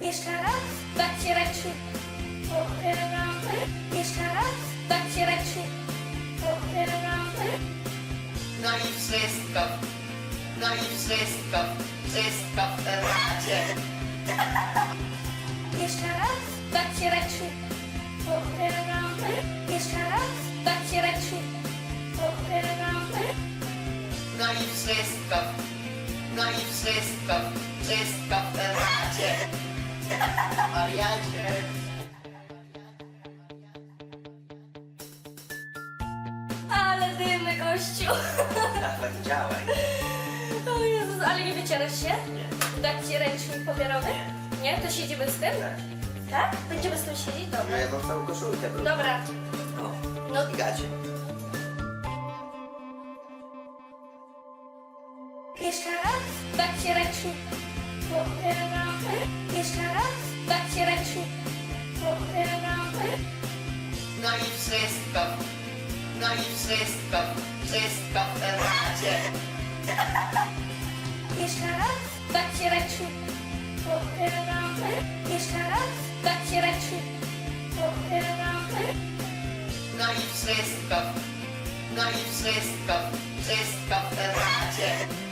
Jeszcze raz, dajcie ręczny. Otwieramy. Jeszcze raz, dajcie ręczny. Otwieramy. No i wszystko. No i wszystko. Wszystko w temacie. Jeszcze raz, dajcie ręczny. Otwieramy. Jeszcze raz, dajcie ręczny. Otwieramy. No i wszystko. No i wszystko. Wszystko. Wariacie. Ale dymy, gościu. Tak działaj. O Jezus, ale nie wycierasz się? Dajcie ręcznik pobierowy? Nie? To siedzimy z tym? Tak? Będziemy z tym siedzieć? No Dobra. ja mam całą koszulkę, bro. Dobra. No, I gacie. Jeszcze raz, dajcie ręcznik. Otwieramy. Jeszcze raz, dajcie ręcznik. Otwieramy. No i wszystko. No i wszystko. Wszystko w temacie. Jeszcze raz, dajcie ręcznik. Otwieramy. Jeszcze raz, dajcie ręcznik. Otwieramy. No i wszystko. No i wszystko. Wszystko w temacie.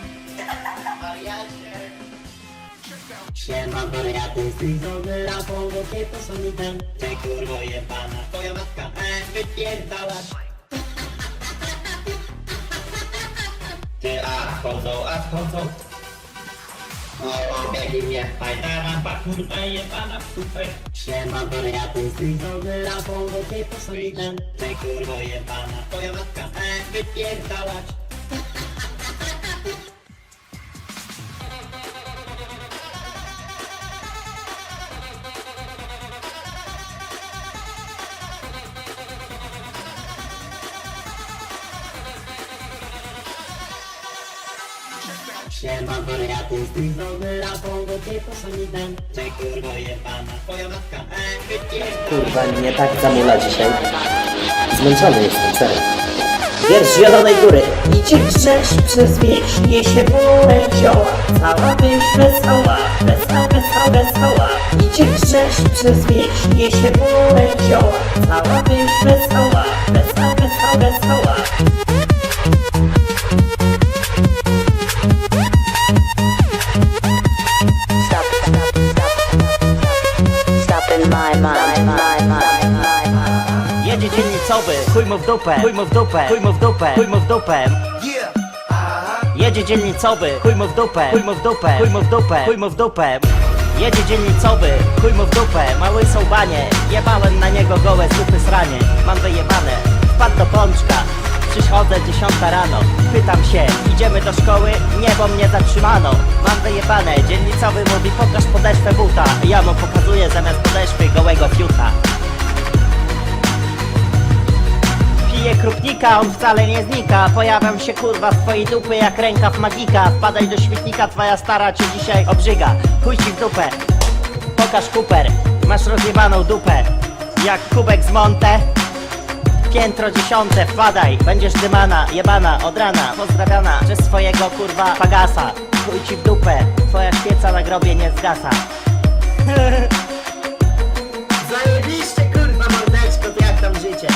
Siema wariaty, stylizowy rapą, bo nie to są mi ten Ty kurwo jebana, twoja matka, e, wypierdalać Ty, a chodzą, a chodzą. O, biegi mnie, fajna rampa, kurwa jebana, super Siema wariaty, stylizowy rapą, bo nie to są mi ten Ty kurwo jebana, twoja matka, e, wypierdalać Siema mi ten Ty kurwo jebana, twoja matka, e, wypierdalać Kurwa, nie tak zamula dzisiaj. Zmęczony jestem, serio. Wiersz Zielonej Góry. Idzie grzesz przez wieś, niesie górę zioła. Cała wieś wesoła, wesoła, wesoła, wesoła. Idzie grzesz przez wieś, niesie górę zioła. Cała wieś Jedzie dzielnicowy, chuj mu w dupę, chuj mu w dupę, chuj mu w dupę, chuj mu w dupę. Jedzie dzielnicowy, chuj mu w dupę, chuj mu w dupę, chuj mu w dupę, chuj mu w dupę. Jedzie dzielnicowy, chuj mu w dupę, mały są banie, jebałem na niego gołe zupy sranie. Mam wyjebane, wpadł do pączka, przychodzę dziesiąta rano, pytam się, idziemy do szkoły? Nie, bo mnie zatrzymano. Mam wyjebane, dzielnicowy mówi pokaż podeszwę buta, ja mu pokazuję zamiast podeszwy gołego fiuta. Piję krupnika, on wcale nie znika. Pojawiam się kurwa z twojej dupy jak rękaw magika. Wpadaj do świetnika, twoja stara cię dzisiaj obrzyga. Chuj ci w dupę, pokaż kuper Masz rozjebaną dupę. Jak kubek z Monte Piętro dziesiąte, wpadaj Będziesz dymana, jebana, od rana Pozdrawiana przez swojego kurwa pagasa Chuj ci w dupę, twoja świeca na grobie nie zgasa Zajebiście kurwa mordeczko, to jak tam życie?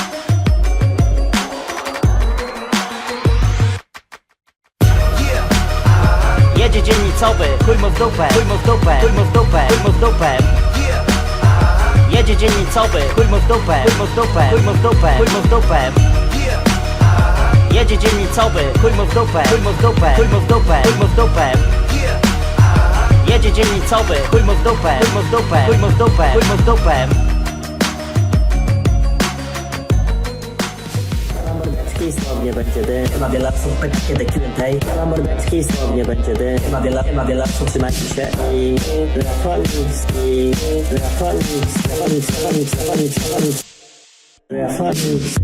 Jedzie dzielnicowy, chuj mu w dupę, chuj mu w dupę, chuj mu w dupę, chuj mu w dupę. Jedzie dzielnicowy, chuj mu w dupę, chuj w dupę, chuj w dupę, chuj w dupę. Jedzie dzielnicowy, chuj mu w dupę, chuj w dupę, chuj w dupę, chuj w dupę. Jedzie dzielnicowy, chuj mu w dupę, chuj w dupę, chuj w dupę, chuj w dupę. Na mordeckiej słownie będzie dym Ma wiele osób pyta kiedy Q&A Na mordeckiej słownie będzie dym Ma wiele, ma wiele osób trzymajcie się. I Rafonix, i Rafonix, Rafonix, Rafonix, Rafonix, Rafonix Rafonix,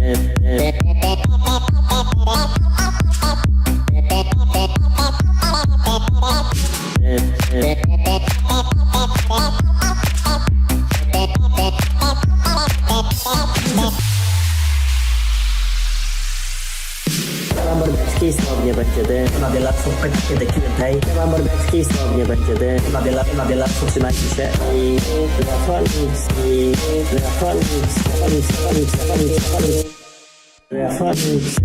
ma mordeczki, słownie będzie dym. Ma wiele lat, kiedy Q&A. Ma mordeczki, słownie będzie dym. Ma wiele, ma wiele lat, trzymajcie się. I Rafonix, i Rafonix, Rafonix, Rafonix, Rafonix, Rafonix. Rafonix.